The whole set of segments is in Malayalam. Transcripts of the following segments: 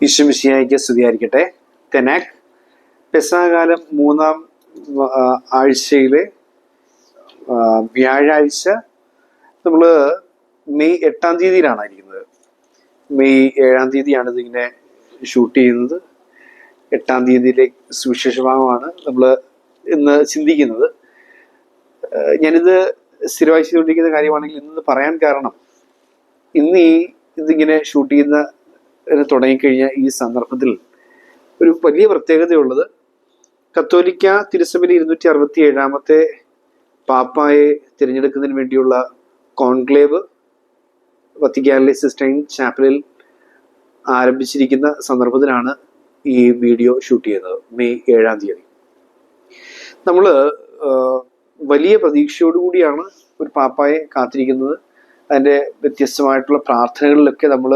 ഈശ്വമിശിയായിക്ക് സ്തുതിയായിരിക്കട്ടെ തെനാക് പെസാകാലം മൂന്നാം ആഴ്ചയിലെ വ്യാഴാഴ്ച നമ്മൾ മെയ് എട്ടാം തീയതിയിലാണ് ഇരിക്കുന്നത് മെയ് ഏഴാം തീയതിയാണ് ഇതിങ്ങനെ ഷൂട്ട് ചെയ്യുന്നത്. എട്ടാം തീയതിയിലെ സുവിശേഷ ഭാഗമാണ് നമ്മൾ ഇന്ന് ചിന്തിക്കുന്നത്. ഞാനിത് സ്ഥിരമായി ചെയ്തുകൊണ്ടിരിക്കുന്ന കാര്യമാണെങ്കിൽ ഇന്ന് പറയാൻ കാരണം ഇന്ന് ഈ ഇതിങ്ങനെ ഷൂട്ട് ചെയ്യുന്ന തുടങ്ങിക്കഴിഞ്ഞ ഈ സന്ദർഭത്തിൽ ഒരു വലിയ പ്രത്യേകതയുള്ളത് കത്തോലിക്ക തിരുസഭയിൽ ഇരുന്നൂറ്റി അറുപത്തി ഏഴാമത്തെ പാപ്പായെ തിരഞ്ഞെടുക്കുന്നതിന് വേണ്ടിയുള്ള കോൺക്ലേവ് വത്തിക്കാനിലെ സിസ്റ്റൈൻ ചാപ്പലിൽ ആരംഭിച്ചിരിക്കുന്ന സന്ദർഭത്തിലാണ് ഈ വീഡിയോ ഷൂട്ട് ചെയ്തത് മെയ് ഏഴാം തീയതി. നമ്മൾ വലിയ പ്രതീക്ഷയോടുകൂടിയാണ് ഒരു പാപ്പായെ കാത്തിരിക്കുന്നത്. അതിന്റെ വ്യത്യസ്തമായിട്ടുള്ള പ്രാർത്ഥനകളിലൊക്കെ നമ്മൾ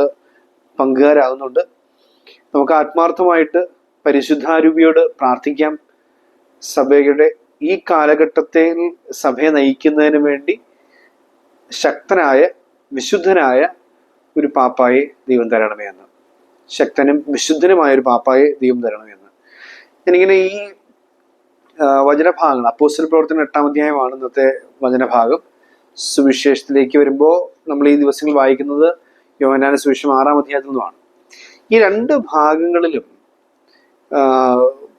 പങ്കുകാരാകുന്നുണ്ട്. നമുക്ക് ആത്മാർത്ഥമായിട്ട് പരിശുദ്ധാരൂപിയോട് പ്രാർത്ഥിക്കാം. സഭയുടെ ഈ കാലഘട്ടത്തിൽ സഭയെ നയിക്കുന്നതിന് വേണ്ടി ശക്തനായ വിശുദ്ധനായ ഒരു പാപ്പായെ ദൈവം തരണമേ എന്ന്. ശക്തനും വിശുദ്ധനുമായ ഒരു പാപ്പായെ ദൈവം തരണമേ എന്ന്. ഞാനിങ്ങനെ ഈ വചനഭാഗങ്ങൾ അപ്പോസ്റ്റൽ പ്രവർത്തനം എട്ടാം അധ്യായമാണ് ഇന്നത്തെ വചനഭാഗം. സുവിശേഷത്തിലേക്ക് വരുമ്പോൾ നമ്മൾ ഈ ദിവസങ്ങൾ വായിക്കുന്നത് യോഹനാന സുവിശേഷം ആറാം അധ്യായത്തിൽ നിന്നുമാണ് ഈ രണ്ട് ഭാഗങ്ങളിലും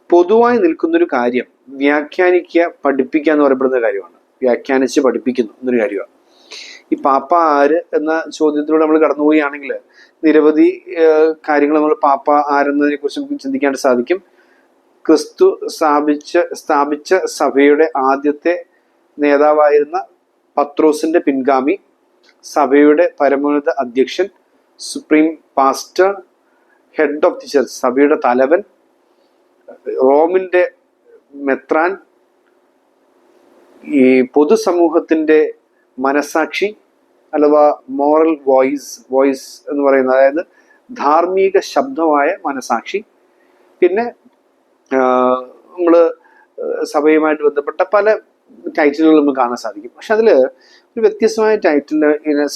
പൊതുവായി നിൽക്കുന്നൊരു കാര്യം വ്യാഖ്യാനിക്കുക പഠിപ്പിക്കുക എന്ന് പറയപ്പെടുന്ന കാര്യമാണ്. വ്യാഖ്യാനിച്ച് പഠിപ്പിക്കുന്നു എന്നൊരു കാര്യമാണ്. ഈ പാപ്പ ആര് എന്ന ചോദ്യത്തിലൂടെ നമ്മൾ കടന്നുപോവുകയാണെങ്കിൽ നിരവധി കാര്യങ്ങൾ നമ്മൾ പാപ്പ ആരെന്നതിനെ കുറിച്ച് നമുക്ക് ചിന്തിക്കാനായിട്ട് സാധിക്കും. ക്രിസ്തു സ്ഥാപിച്ച സ്ഥാപിച്ച സഭയുടെ ആദ്യത്തെ നേതാവായിരുന്ന പത്രോസിന്റെ പിൻഗാമി സഭയുടെ പരമോന്നത അധ്യക്ഷൻ supreme pastor head of the church സഭയുടെ തലവൻ റോമിന്റെ മെത്രാൻ ഈ പൊതുസമൂഹത്തിന്റെ മനസാക്ഷി അഥവാ മോറൽ വോയിസ് വോയിസ് എന്ന് പറയുന്നത് അതായത് ധാർമ്മിക ശബ്ദമായ മനസാക്ഷി. പിന്നെ നമ്മൾ സഭയുമായിട്ട് ബന്ധപ്പെട്ട പല ടൈറ്റിലുകൾ നമുക്ക് കാണാൻ സാധിക്കും. പക്ഷെ അതിൽ ഒരു വ്യത്യസ്തമായ title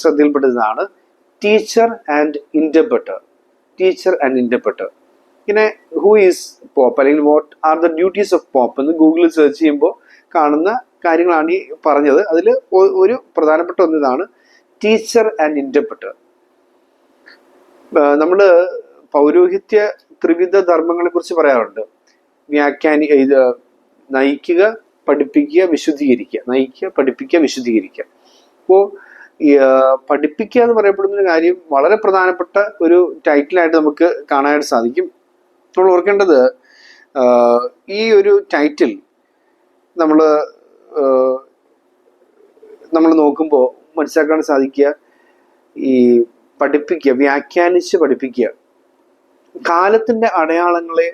ശ്രദ്ധയിൽപ്പെട്ടതാണ് teacher and interpreter teacher and interpreter ഇങ്ങനെ ഹൂ ഈസ് പോപ്പ് അല്ലെങ്കിൽ what are the duties of pope എന്ന് ഗൂഗിളിൽ സെർച്ച് ചെയ്യുമ്പോൾ കാണുന്ന കാര്യങ്ങളാണ് ഈ പറഞ്ഞത്. അതിൽ ഒരു പ്രധാനപ്പെട്ട ഒന്നിതാണ് ടീച്ചർ ആൻഡ് ഇന്റർപ്രട്ടർ നമ്മൾ പൗരോഹിത്യ ത്രിവിധ ധർമ്മങ്ങളെ കുറിച്ച് പറയാറുണ്ട്. വ്യാഖ്യാനി ഇത് നയിക്കുക പഠിപ്പിക്കുക വിശുദ്ധീകരിക്കുക. നയിക്കുക പഠിപ്പിക്കുക വിശുദ്ധീകരിക്കുക. അപ്പോൾ പഠിപ്പിക്കുക എന്ന് പറയപ്പെടുന്ന ഒരു കാര്യം വളരെ പ്രധാനപ്പെട്ട ഒരു ടൈറ്റിലായിട്ട് നമുക്ക് കാണാനായിട്ട് സാധിക്കും. നമ്മൾ ഓർക്കേണ്ടത് ഈ ഒരു ടൈറ്റിൽ നമ്മൾ നമ്മൾ നോക്കുമ്പോൾ മനസ്സിലാക്കാൻ സാധിക്കുക ഈ പഠിപ്പിക്കുക വ്യാഖ്യാനിച്ച് പഠിപ്പിക്കുക. കാലത്തിന്റെ അടയാളങ്ങളെ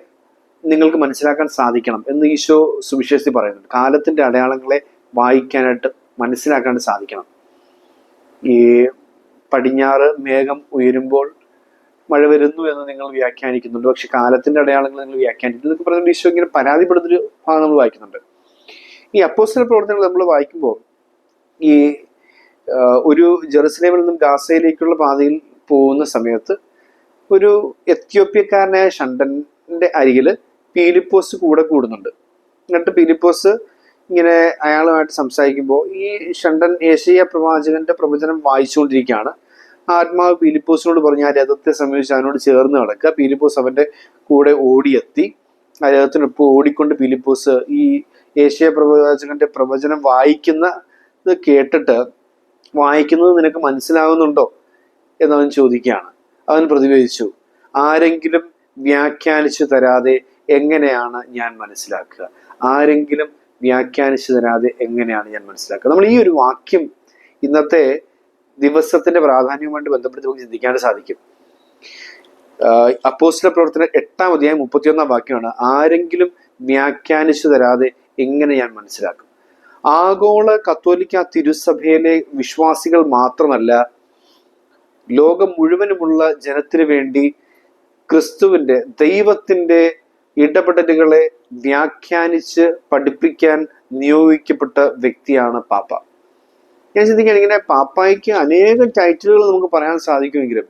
നിങ്ങൾക്ക് മനസ്സിലാക്കാൻ സാധിക്കണം എന്ന് ഈശോ സുവിശേഷത്തിൽ പറയുന്നുണ്ട്. കാലത്തിന്റെ അടയാളങ്ങളെ വായിക്കാനായിട്ട് മനസ്സിലാക്കാൻ സാധിക്കണം. ഈ പടിഞ്ഞാറ് മേഘം ഉയരുമ്പോൾ മഴ വരുന്നു എന്ന് നിങ്ങൾ വ്യാഖ്യാനിക്കുന്നുണ്ട്. പക്ഷെ കാലത്തിന്റെ അടയാളങ്ങൾ നിങ്ങൾ വ്യാഖ്യാനിക്കുന്നു എന്നൊക്കെ പറഞ്ഞുകൊണ്ട് ഈശോ ഇങ്ങനെ പരാതിപ്പെടുന്നൊരു ഭാഗം നമ്മൾ വായിക്കുന്നുണ്ട്. ഈ അപ്പോസ്റ്റൽ പ്രവർത്തനങ്ങൾ നമ്മൾ വായിക്കുമ്പോൾ ഈ ഒരു ജെറുസലേമിൽ നിന്നും ഗാസയിലേക്കുള്ള പാതയിൽ പോകുന്ന സമയത്ത് ഒരു എത്യോപ്യക്കാരനായ ഷണ്ടന്റെ അരികിൽ പീലിപ്പോസ് കൂടെ കൂടുന്നുണ്ട്. എന്നിട്ട് പീലിപ്പോസ് ഇങ്ങനെ അയാളുമായിട്ട് സംസാരിക്കുമ്പോൾ ഈ ഷണ്ടൻ ഏഷ്യ പ്രവാചകന്റെ പ്രവചനം വായിച്ചുകൊണ്ടിരിക്കുകയാണ്. ആത്മാവ് പീലിപ്പോസിനോട് പറഞ്ഞു ആ രഥത്തെ സമീപിച്ച് അവനോട് ചേർന്ന് കിടക്കുക പീലിപ്പോസ് അവന്റെ കൂടെ ഓടിയെത്തി. ആ രഥത്തിനൊപ്പം ഓടിക്കൊണ്ട് പീലിപ്പോസ് ഈ ഏഷ്യ പ്രവാചകന്റെ പ്രവചനം വായിക്കുന്ന ഇത് കേട്ടിട്ട് വായിക്കുന്നത് നിനക്ക് മനസ്സിലാകുന്നുണ്ടോ എന്നവൻ ചോദിക്കുകയാണ്. അവൻ പ്രതിവേദിച്ചു ആരെങ്കിലും വ്യാഖ്യാനിച്ചു തരാതെ എങ്ങനെയാണ് ഞാൻ മനസ്സിലാക്കുക? ആരെങ്കിലും വ്യാഖ്യാനിച്ചു തരാതെ എങ്ങനെയാണ് ഞാൻ മനസ്സിലാക്കുക? നമ്മൾ ഈ ഒരു വാക്യം ഇന്നത്തെ ദിവസത്തിന്റെ പ്രാധാന്യവുമായിട്ട് ബന്ധപ്പെടുത്തി നമുക്ക് ചിന്തിക്കാൻ സാധിക്കും. അപ്പോസ്റ്റിലെ പ്രവർത്തനം എട്ടാം അധ്യായം മുപ്പത്തിയൊന്നാം വാക്യമാണ് ആരെങ്കിലും വ്യാഖ്യാനിച്ചു തരാതെ എങ്ങനെ ഞാൻ മനസ്സിലാക്കും? ആഗോള കത്തോലിക്ക തിരുസഭയിലെ വിശ്വാസികൾ മാത്രമല്ല ലോകം മുഴുവനുമുള്ള ജനത്തിനു വേണ്ടി ക്രിസ്തുവിന്റെ ദൈവത്തിന്റെ ഇടപെടലുകളെ വ്യാഖ്യാനിച്ച് പഠിപ്പിക്കാൻ നിയോഗിക്കപ്പെട്ട വ്യക്തിയാണ് പാപ്പ. ഞാൻ ചിന്തിക്കുകയാണ് ഇങ്ങനെ പാപ്പായ്ക്ക് അനേകം ടൈറ്റിലുകൾ നമുക്ക് പറയാൻ സാധിക്കുമെങ്കിലും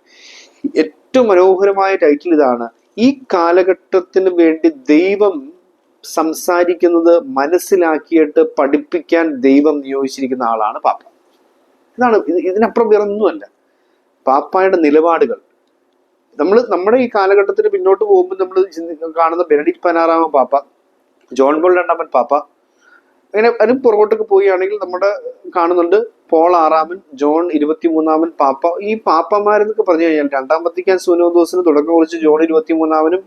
ഏറ്റവും മനോഹരമായ ടൈറ്റിൽ ഇതാണ് ഈ കാലഘട്ടത്തിന് വേണ്ടി ദൈവം സംസാരിക്കുന്നത് മനസ്സിലാക്കിയിട്ട് പഠിപ്പിക്കാൻ ദൈവം നിയോഗിച്ചിരിക്കുന്ന ആളാണ് പാപ്പ. ഇതാണ് ഇത് ഇതിനപ്പുറം വേറൊന്നുമല്ല. പാപ്പായുടെ നിലപാടുകൾ നമ്മൾ നമ്മുടെ ഈ കാലഘട്ടത്തിന് പിന്നോട്ട് പോകുമ്പോൾ നമ്മൾ കാണുന്ന ബെനഡിക്ട് പനാറാമൻ പാപ്പ ജോൺ ബോൾ രണ്ടാമൻ പാപ്പ അങ്ങനെ അതിന് പുറകോട്ടൊക്കെ പോവുകയാണെങ്കിൽ നമ്മുടെ കാണുന്നുണ്ട് പോൾ ആറാമൻ ജോൺ ഇരുപത്തിമൂന്നാമൻ പാപ്പ. ഈ പാപ്പമാരെന്നൊക്കെ പറഞ്ഞു കഴിഞ്ഞാൽ രണ്ടാം വത്തിക്കാൻ സൂനോദോസിന് തുടക്കം കുറിച്ച് ജോൺ ഇരുപത്തിമൂന്നാമനും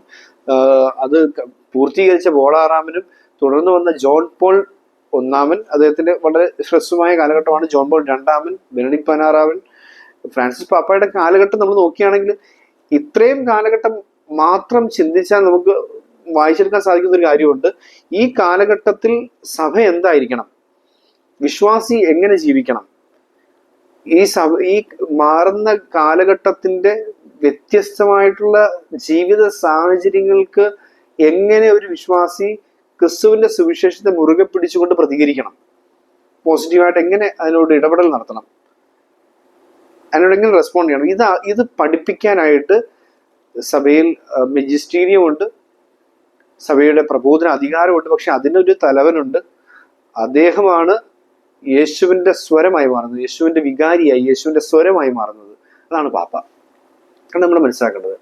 അത് പൂർത്തീകരിച്ച പോൾ ആറാമനും തുടർന്ന് വന്ന ജോൺ പോൾ ഒന്നാമൻ അദ്ദേഹത്തിന്റെ വളരെ ഹ്രസ്വമായ കാലഘട്ടമാണ് ജോൺ പോൾ രണ്ടാമൻ ബെനഡിക് പതിനാറാമൻ ഫ്രാൻസിസ് പാപ്പയുടെ കാലഘട്ടം നമ്മൾ നോക്കുകയാണെങ്കിൽ ഇത്രയും കാലഘട്ടം മാത്രം ചിന്തിച്ചാൽ നമുക്ക് വായിച്ചെടുക്കാൻ സാധിക്കുന്ന ഒരു കാര്യമുണ്ട്. ഈ കാലഘട്ടത്തിൽ സഭ എന്തായിരിക്കണം? വിശ്വാസി എങ്ങനെ ജീവിക്കണം? ഈ സഭ ഈ മാറുന്ന കാലഘട്ടത്തിന്റെ വ്യത്യസ്തമായിട്ടുള്ള ജീവിത സാഹചര്യങ്ങൾക്ക് എങ്ങനെ ഒരു വിശ്വാസി ക്രിസ്തുവിന്റെ സുവിശേഷത്തെ മുറുകെ പിടിച്ചുകൊണ്ട് പ്രതികരിക്കണം? പോസിറ്റീവായിട്ട് എങ്ങനെ അതിനോട് ഇടപെടൽ നടത്തണം? അതിനോട് റെസ്പോണ്ട് ചെയ്യണം. ഇത് ഇത് പഠിപ്പിക്കാനായിട്ട് സഭയിൽ മെജിസ്റ്റീരിയം ഉണ്ട് സഭയുടെ പ്രബോധന അധികാരമുണ്ട്. പക്ഷെ അതിനൊരു തലവനുണ്ട്. അദ്ദേഹമാണ് യേശുവിന്റെ സ്വരമായി മാറുന്നത്. യേശുവിന്റെ വികാരിയായി യേശുവിന്റെ സ്വരമായി മാറുന്നത്. അതാണ് പാപ്പ. കാരണം നമ്മൾ മനസ്സിലാക്കേണ്ടത്.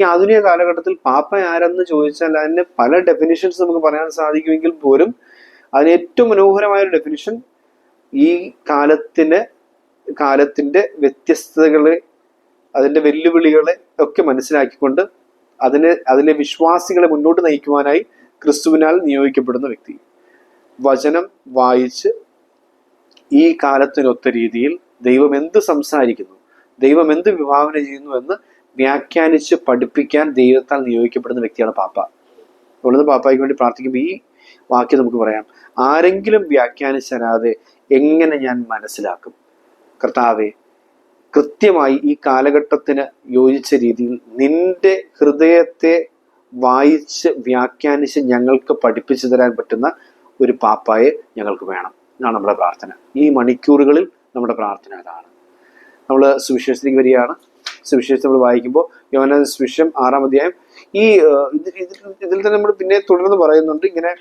ഈ ആധുനിക കാലഘട്ടത്തിൽ പാപ്പ ആരെന്ന് ചോദിച്ചാൽ അതിന് പല ഡെഫിനിഷൻസ് നമുക്ക് പറയാൻ സാധിക്കുമെങ്കിൽ പോലും അതിന് ഏറ്റവും മനോഹരമായ ഒരു ഡെഫിനിഷൻ ഈ കാലത്തിന് കാലത്തിന്റെ വ്യത്യസ്തതകളെ അതിന്റെ വെല്ലുവിളികളെ ഒക്കെ മനസ്സിലാക്കിക്കൊണ്ട് അതിനെ അതിലെ വിശ്വാസികളെ മുന്നോട്ട് നയിക്കുവാനായി ക്രിസ്തുവിനാൽ നിയോഗിക്കപ്പെടുന്ന വ്യക്തി. വചനം വായിച്ച് ഈ കാലത്തിനൊത്ത രീതിയിൽ ദൈവം എന്ത് സംസാരിക്കുന്നു ദൈവം എന്ത് വിഭാവന ചെയ്യുന്നു എന്ന് വ്യാഖ്യാനിച്ച് പഠിപ്പിക്കാൻ ദൈവത്താൽ നിയോഗിക്കപ്പെടുന്ന വ്യക്തിയാണ് പാപ്പ. അതുകൊണ്ട് പാപ്പായ്ക്ക് വേണ്ടി പ്രാർത്ഥിക്കുമ്പോൾ ഈ വാക്യം നമുക്ക് പറയാം. ആരെങ്കിലും വ്യാഖ്യാനിച്ചു തരാതെ എങ്ങനെ ഞാൻ മനസ്സിലാക്കും? കർത്താവെ കൃത്യമായി ഈ കാലഘട്ടത്തിന് യോജിച്ച രീതിയിൽ നിന്റെ ഹൃദയത്തെ വായിച്ച് വ്യാഖ്യാനിച്ച് ഞങ്ങൾക്ക് പഠിപ്പിച്ചു തരാൻ പറ്റുന്ന ഒരു പാപ്പായെ ഞങ്ങൾക്ക് വേണം. എന്നാണ് നമ്മുടെ പ്രാർത്ഥന. ഈ മണിക്കൂറുകളിൽ നമ്മുടെ പ്രാർത്ഥന അതാണ്. നമ്മൾ സുവിശേഷത്തിലേക്ക് വരികയാണ്. സുവിശേഷം നമ്മൾ വായിക്കുമ്പോൾ യോന സുവിശേഷം ആറാം അധ്യായം. ഈ ഇതിൽ തന്നെ നമ്മൾ പിന്നെ തുടർന്ന് പറയുന്നുണ്ട്. ഇങ്ങനെ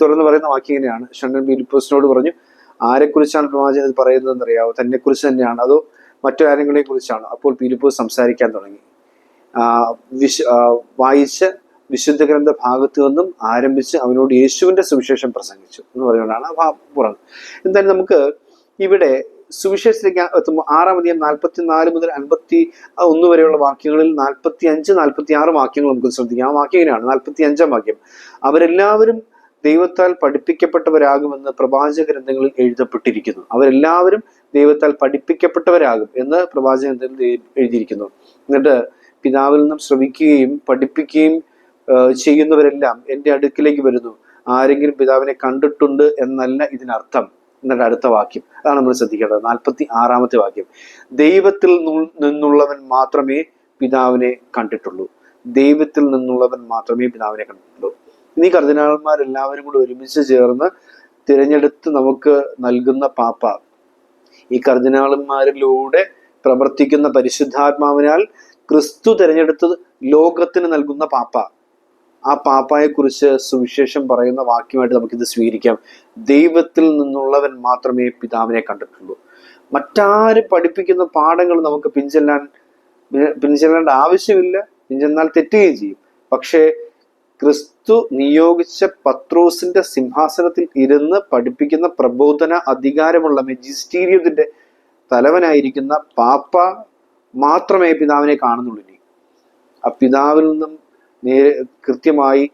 തുടർന്ന് പറയുന്ന വാക്യം ഇങ്ങനെയാണ്. ഷണ്ടൻ ബിലിപ്പോസിനോട് പറഞ്ഞു ആരെക്കുറിച്ചാണ് പ്രവാചകൻ പറയുന്നത് പറയുന്നതെന്ന് അറിയാവോ കുറിച്ച് തന്നെയാണ്. അതോ മറ്റു കാര്യങ്ങളെ കുറിച്ചാണ് അപ്പോൾ പീലിപ്പോസ് സംസാരിക്കാൻ തുടങ്ങി. വിശ വായിച്ച വിശുദ്ധ ഗ്രന്ഥ ഭാഗത്തു നിന്നും ആരംഭിച്ച് അവനോട് യേശുവിന്റെ സുവിശേഷം പ്രസംഗിച്ചു എന്ന് പറയുന്നതാണ് ആ പുറം എന്തായാലും നമുക്ക് ഇവിടെ സുവിശേഷത്തിലേക്ക് എത്തുമ്പോൾ ആറാം അധികം നാൽപ്പത്തി നാല് മുതൽ അൻപത്തി ഒന്ന് വരെയുള്ള വാക്യങ്ങളിൽ നാൽപ്പത്തി അഞ്ച് നാൽപ്പത്തി ആറ് വാക്യങ്ങൾ നമുക്ക് ശ്രദ്ധിക്കാം. ആ വാക്യം ഇങ്ങനെയാണ്. നാൽപ്പത്തി അഞ്ചാം വാക്യം. അവരെല്ലാവരും ദൈവത്താൽ പഠിപ്പിക്കപ്പെട്ടവരാകുമെന്ന് പ്രവാചക ഗ്രന്ഥങ്ങളിൽ എഴുതപ്പെട്ടിരിക്കുന്നു. അവരെല്ലാവരും ദൈവത്താൽ പഠിപ്പിക്കപ്പെട്ടവരാകും എന്ന് പ്രവാചക ഗ്രന്ഥത്തിൽ എഴുതിയിരിക്കുന്നു. എന്നിട്ട് പിതാവിൽ നിന്നും ശ്രമിക്കുകയും പഠിപ്പിക്കുകയും ചെയ്യുന്നവരെല്ലാം എന്റെ അടുക്കിലേക്ക് വരുന്നു. ആരെങ്കിലും പിതാവിനെ കണ്ടിട്ടുണ്ട് എന്നല്ല ഇതിനർത്ഥം. എന്നിട്ട് അടുത്ത വാക്യം. അതാണ് നമ്മൾ ശ്രദ്ധിക്കേണ്ടത്. നാൽപ്പത്തി ആറാമത്തെ വാക്യം. ദൈവത്തിൽ നിന്നുള്ളവൻ മാത്രമേ പിതാവിനെ കണ്ടിട്ടുള്ളൂ. ദൈവത്തിൽ നിന്നുള്ളവൻ മാത്രമേ പിതാവിനെ കണ്ടിട്ടുള്ളൂ. ഇനി കർദിനാളന്മാരെല്ലാവരും കൂടി ഒരുമിച്ച് ചേർന്ന് തിരഞ്ഞെടുത്ത് നമുക്ക് നൽകുന്ന പാപ്പ. ഈ കർദിനാളന്മാരിലൂടെ പ്രവർത്തിക്കുന്ന പരിശുദ്ധാത്മാവിനാൽ ക്രിസ്തു തിരഞ്ഞെടുത്ത് ലോകത്തിന് നൽകുന്ന പാപ്പ. ആ പാപ്പയെ കുറിച്ച് സുവിശേഷം പറയുന്ന വാക്യമായിട്ട് നമുക്കിത് സ്വീകരിക്കാം. ദൈവത്തിൽ നിന്നുള്ളവൻ മാത്രമേ പിതാവിനെ കണ്ടിട്ടുള്ളൂ. മറ്റാരും പഠിപ്പിക്കുന്ന പാഠങ്ങൾ നമുക്ക് പിഞ്ചെല്ലാൻ പിഞ്ചെല്ലേണ്ട ആവശ്യമില്ല. പിഞ്ചെന്നാൽ തെറ്റുകയും ചെയ്യും. പക്ഷേ ക്രിസ്തു നിയോഗിച്ച പത്രോസിന്റെ സിംഹാസനത്തിൽ ഇരുന്ന് പഠിപ്പിക്കുന്ന പ്രബോധന അധികാരമുള്ള മെജിസ്റ്റീരിയത്തിന്റെ തലവനായിരിക്കുന്ന പാപ്പ മാത്രമേ പിതാവിനെ കാണുന്നുള്ളൂ ഇനി. ആ പിതാവിൽ നിന്നും നേ കൃത്യമായി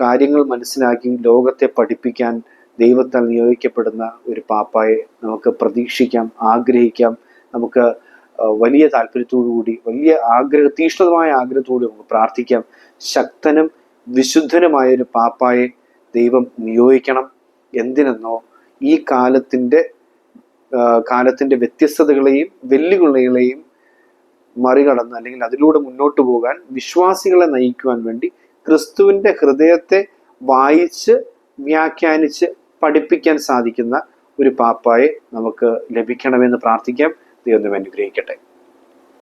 കാര്യങ്ങൾ മനസ്സിലാക്കി ലോകത്തെ പഠിപ്പിക്കാൻ ദൈവത്താൽ നിയോഗിക്കപ്പെടുന്ന ഒരു പാപ്പായെ നമുക്ക് പ്രതീക്ഷിക്കാം ആഗ്രഹിക്കാം. നമുക്ക് വലിയ താല്പര്യത്തോടു കൂടി വലിയ ആഗ്രഹ തീഷ്ണതമായ ആഗ്രഹത്തോടു നമുക്ക് പ്രാർത്ഥിക്കാം. ശക്തനും വിശുദ്ധനുമായ ഒരു പാപ്പായെ ദൈവം നിയോഗിക്കണം. എന്തിനെന്നോ ഈ കാലത്തിന്റെ കാലത്തിന്റെ വ്യത്യസ്തതകളെയും വെല്ലുവിളികളെയും മറികടന്ന് അല്ലെങ്കിൽ അതിലൂടെ മുന്നോട്ട് പോകാൻ വിശ്വാസികളെ നയിക്കുവാൻ വേണ്ടി ക്രിസ്തുവിന്റെ ഹൃദയത്തെ വായിച്ച് വ്യാഖ്യാനിച്ച് പഠിപ്പിക്കാൻ സാധിക്കുന്ന ഒരു പാപ്പായെ നമുക്ക് ലഭിക്കണമെന്ന് പ്രാർത്ഥിക്കാം. ദൈവം അനുഗ്രഹിക്കട്ടെ.